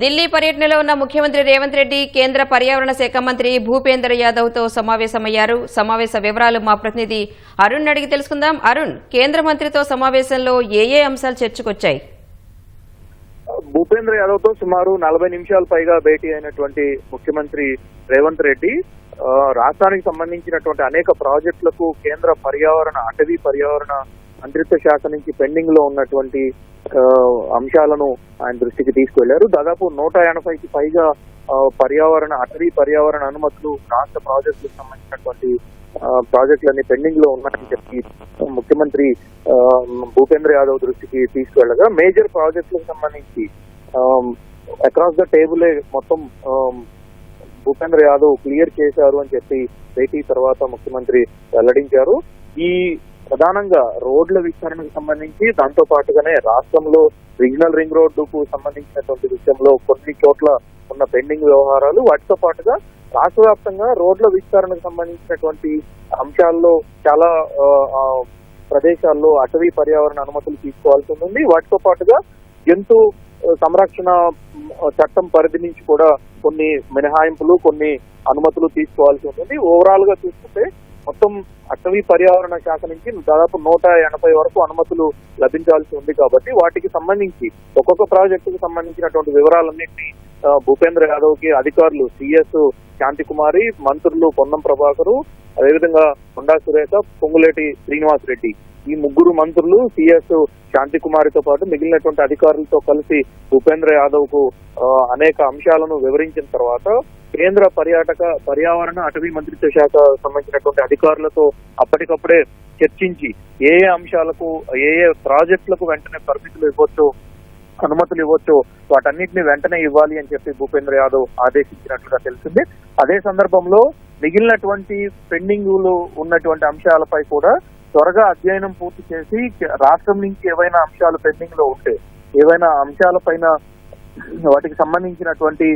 ఢిల్లీ పర్యటనలో ఉన్న ముఖ్యమంత్రి రేవంత్ రెడ్డి కేంద్ర పర్యావరణ శాఖ మంత్రి భూపేందర్ యాదవ్తో సమావేశమయ్యారు. సమావేశ వివరాలు మా ప్రతినిధి అరుణ్ అడిగి తెలుసుకుందాం. అరుణ్ కేంద్ర మంత్రితో సమావేశంలో ఏ ఏ అంశాలు చర్చకొచ్చాయి? భూపేంద్ర యాదవ్తో సుమారు నలభై నిమిషాల పైగా భేటీ అయినటువంటి ముఖ్యమంత్రి రేవంత్ రెడ్డి రాష్ట్రానికి సంబంధించినటువంటి అనేక ప్రాజెక్టులకు కేంద్ర పర్యావరణ అటవీ పర్యావరణ మంత్రిత్వ శాఖ నుంచి పెండింగ్లో ఉన్నటువంటి అంశాలను ఆయన దృష్టికి తీసుకువెళ్ళారు. దాదాపు నూట ఎనభైకి పైగా పర్యావరణ అటవీ పర్యావరణ అనుమతులు రాష్ట్ర ప్రాజెక్టులకు సంబంధించినటువంటి ప్రాజెక్టులన్నీ పెండింగ్లో ఉన్నాయని చెప్పి ముఖ్యమంత్రి భూపేంద్ర యాదవ్ దృష్టికి తీసుకువెళ్ళగా మేజర్ ప్రాజెక్టులకు సంబంధించి అక్రాస్ ద టేబులే మొత్తం భూపేంద్ర యాదవ్ క్లియర్ చేశారు అని చెప్పి భేటీ తర్వాత ముఖ్యమంత్రి వెల్లడించారు. ఈ ప్రధానంగా రోడ్ల విస్తరణకు సంబంధించి దాంతో పాటుగానే రాష్ట్రంలో రీజనల్ రింగ్ రోడ్డుకు సంబంధించినటువంటి విషయంలో కొన్ని చోట్ల ఉన్న పెండింగ్ వ్యవహారాలు వాటితో పాటుగా రాష్ట్ర వ్యాప్తంగా రోడ్ల విస్తరణకు సంబంధించినటువంటి అంశాల్లో చాలా ప్రదేశాల్లో అటవీ పర్యావరణ అనుమతులు తీసుకోవాల్సి ఉంటుంది. వాటితో పాటుగా జంతు సంరక్షణ చట్టం పరిధి నుంచి కూడా కొన్ని మినహాయింపులు కొన్ని అనుమతులు తీసుకోవాల్సి ఉంటుంది. ఓవరాల్గా చూసుకుంటే మొత్తం అటవీ పర్యావరణ శాఖ నుంచి దాదాపు నూట ఎనభై వరకు అనుమతులు లభించాల్సి ఉంది కాబట్టి వాటికి సంబంధించి ఒక్కొక్క ప్రాజెక్టుకు సంబంధించినటువంటి వివరాలన్నింటినీ భూపేంద్ర యాదవ్కి అధికారులు సిఎస్ శాంతి కుమారి మంత్రులు పొన్నం ప్రభాకరు అదేవిధంగా కొండా సురేఖ పొంగులేటి శ్రీనివాస్ రెడ్డి. ఈ ముగ్గురు మంత్రులు సిఎస్ శాంతి కుమారితో పాటు మిగిలినటువంటి అధికారులతో కలిసి భూపేంద్ర యాదవ్కు అనేక అంశాలను వివరించిన తర్వాత కేంద్ర పర్యాటక పర్యావరణ అటవీ మంత్రిత్వ శాఖ సంబంధించినటువంటి అధికారులతో అప్పటికప్పుడే చర్చించి ఏ ఏ అంశాలకు ఏ ఏ ప్రాజెక్టులకు వెంటనే పరిమితులు ఇవ్వచ్చో అనుమతులు ఇవ్వచ్చు వాటన్నిటిని వెంటనే ఇవ్వాలి అని చెప్పి భూపేంద్ర యాదవ్ ఆదేశించినట్లుగా తెలిసింది. అదే సందర్భంలో మిగిలినటువంటి పెండింగ్ ఉన్నటువంటి అంశాలపై కూడా త్వరగా అధ్యయనం పూర్తి చేసి రాష్ట్రం నుంచి ఏవైనా అంశాలు పెండింగ్లో ఉంటే ఏవైనా అంశాల పైన వాటికి సంబంధించినటువంటి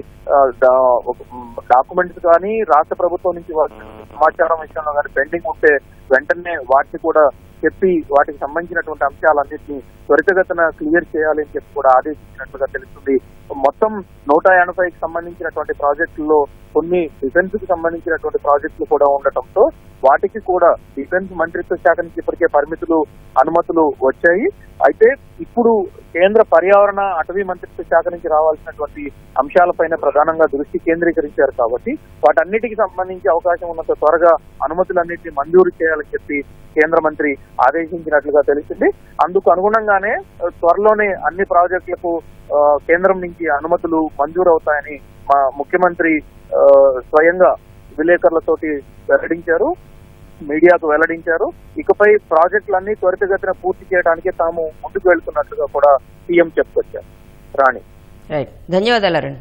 డాక్యుమెంట్స్ కానీ రాష్ట్ర ప్రభుత్వం నుంచి వాటి సమాచారం విషయంలో కానీ పెండింగ్ ఉంటే వెంటనే వాటిని కూడా చెప్పి వాటికి సంబంధించినటువంటి అంశాలన్నింటినీ త్వరితగతన క్లియర్ చేయాలని చెప్పి కూడా ఆదేశించినట్లుగా తెలుస్తుంది. మొత్తం నూట ఎనభైకి సంబంధించినటువంటి ప్రాజెక్టుల్లో కొన్ని డిఫెన్స్కి సంబంధించినటువంటి ప్రాజెక్టులు కూడా ఉండటంతో వాటికి కూడా డిఫెన్స్ మంత్రిత్వ శాఖ నుంచి ఇప్పటికే పరిమితులు అనుమతులు వచ్చాయి. అయితే ఇప్పుడు కేంద్ర పర్యావరణ అటవీ మంత్రిత్వ శాఖ నుంచి రావాల్సినటువంటి అంశాలపైన ప్రధానంగా దృష్టి కేంద్రీకరించారు కాబట్టి వాటన్నిటికి సంబంధించి అవకాశం ఉన్నంత త్వరగా అనుమతులన్నింటినీ మంజూరు చేయాలని చెప్పి కేంద్ర మంత్రి ఆదేశించినట్లుగా తెలిసింది. అందుకు అనుగుణంగానే త్వరలోనే అన్ని ప్రాజెక్టులకు కేంద్రం నుంచి అనుమతులు మంజూరు అవుతాయని మా ముఖ్యమంత్రి స్వయంగా విలేకరులతోటి వెల్లడించారు. మీడియాకు వెల్లడించారు. ఇకపై ప్రాజెక్టులన్నీ త్వరితగతిన పూర్తి చేయడానికి తాము ముందుకు వెళ్తున్నట్లుగా కూడా సీఎం చెప్పుకొచ్చారు. రాణి. ధన్యవాదాలు అరుణ్.